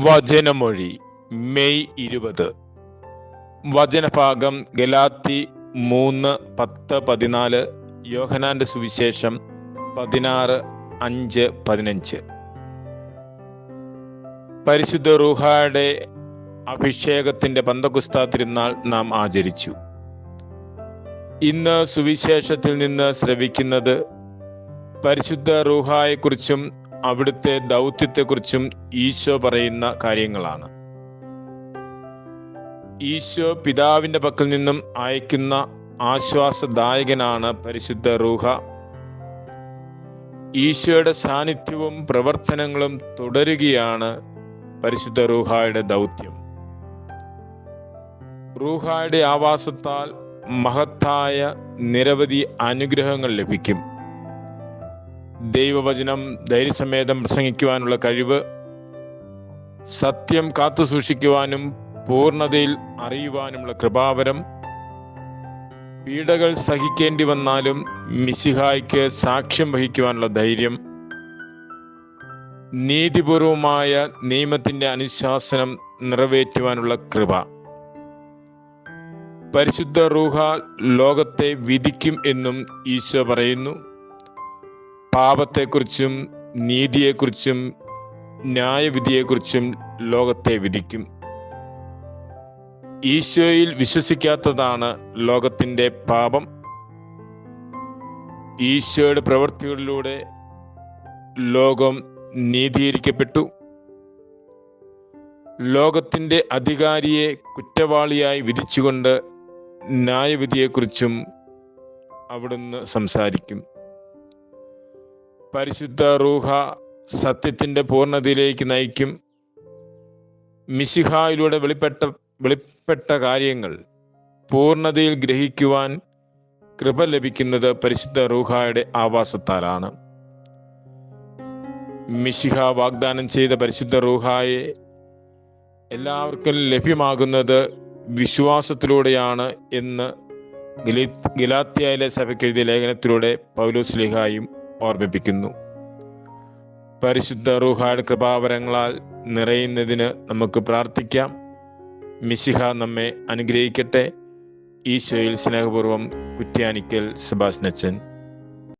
വചനമൊഴി May ഇരുപത്. വചനഭാഗം ഗലാത്തി മൂന്ന് പത്ത് പതിനാല് യോഹനാന്റെ സുവിശേഷം പതിനാറ് അഞ്ച് പതിനഞ്ച്. പരിശുദ്ധ റൂഹായുടെ അഭിഷേകത്തിന്റെ പന്തകുസ്ത തിരുനാൾ നാം ആചരിച്ചു. ഇന്ന് സുവിശേഷത്തിൽ നിന്ന് ശ്രവിക്കുന്നത് പരിശുദ്ധ റൂഹായെക്കുറിച്ചും അവിടുത്തെ ദൗത്യത്തെക്കുറിച്ചും ഈശോ പറയുന്ന കാര്യങ്ങളാണ്. ഈശോ പിതാവിന്റെ പക്കൽ നിന്നും അയക്കുന്ന ആശ്വാസദായകനാണ് പരിശുദ്ധ റൂഹ. ഈശോയുടെ സാന്നിധ്യവും പ്രവർത്തനങ്ങളും തുടരുകയാണ് പരിശുദ്ധ റൂഹായുടെ ദൗത്യം. റൂഹായുടെ ആവാസത്താൽ മഹത്തായ നിരവധി അനുഗ്രഹങ്ങൾ ലഭിക്കും. ദൈവവചനം ധൈര്യസമേതം പ്രസംഗിക്കുവാനുള്ള കഴിവ് സത്യം കാത്തുസൂക്ഷിക്കുവാനും പൂർണതയിൽ അറിയുവാനുമുള്ള കൃപാവരം പീഡകൾ സഹിക്കേണ്ടി വന്നാലും മിശിഹായ്ക്ക് സാക്ഷ്യം വഹിക്കുവാനുള്ള ധൈര്യം നീതിപൂർവമായ നിയമത്തിന്റെ അനുശാസനം നിറവേറ്റുവാനുള്ള കൃപ. പരിശുദ്ധ റൂഹ ലോകത്തെ വിധിക്കും എന്നും ഈശോ പറയുന്നു. പാപത്തെക്കുറിച്ചും നീതിയെക്കുറിച്ചും ന്യായവിധിയെക്കുറിച്ചും ലോകത്തെ വിധിക്കും. ഈശോയിൽ വിശ്വസിക്കാത്തതാണ് ലോകത്തിന്റെ പാപം. ഈശോയുടെ പ്രവൃത്തികളിലൂടെ ലോകം നീതീകരിക്കപ്പെട്ടു. ലോകത്തിന്റെ അധികാരിയെ കുറ്റവാളിയായി വിധിച്ചുകൊണ്ട് ന്യായവിധിയെക്കുറിച്ചും അവിടുന്ന് സംസാരിക്കും. പരിശുദ്ധ റൂഹ സത്യത്തിന്റെ പൂർണതയിലേക്ക് നയിക്കും. മിശിഹായിലൂടെ വെളിപ്പെട്ട വെളിപ്പെട്ട കാര്യങ്ങൾ പൂർണതയിൽ ഗ്രഹിക്കുവാൻ കൃപ ലഭിക്കുന്നത് പരിശുദ്ധ റൂഹായുടെ ആവാസത്താലാണ്. മിശിഹ വാഗ്ദാനം ചെയ്ത പരിശുദ്ധ റൂഹായെ എല്ലാവർക്കും ലഭ്യമാകുന്നത് വിശ്വാസത്തിലൂടെയാണ് എന്ന് ഗലാത്തിയയിലെ സഭയ്ക്കെഴുതിയ ലേഖനത്തിലൂടെ പൗലോസ് ലിഹായും ഓർമ്മിപ്പിക്കുന്നു. പരിശുദ്ധ റൂഹായുടെ കൃപാവരങ്ങളാൽ നിറയുന്നതിന് നമുക്ക് പ്രാർത്ഥിക്കാം. മിശിഹ നമ്മെ അനുഗ്രഹിക്കട്ടെ. ഈശോയിൽ സ്നേഹപൂർവം കുറ്റ്യാനിക്കൽ സുഭാഷ് നച്ചൻ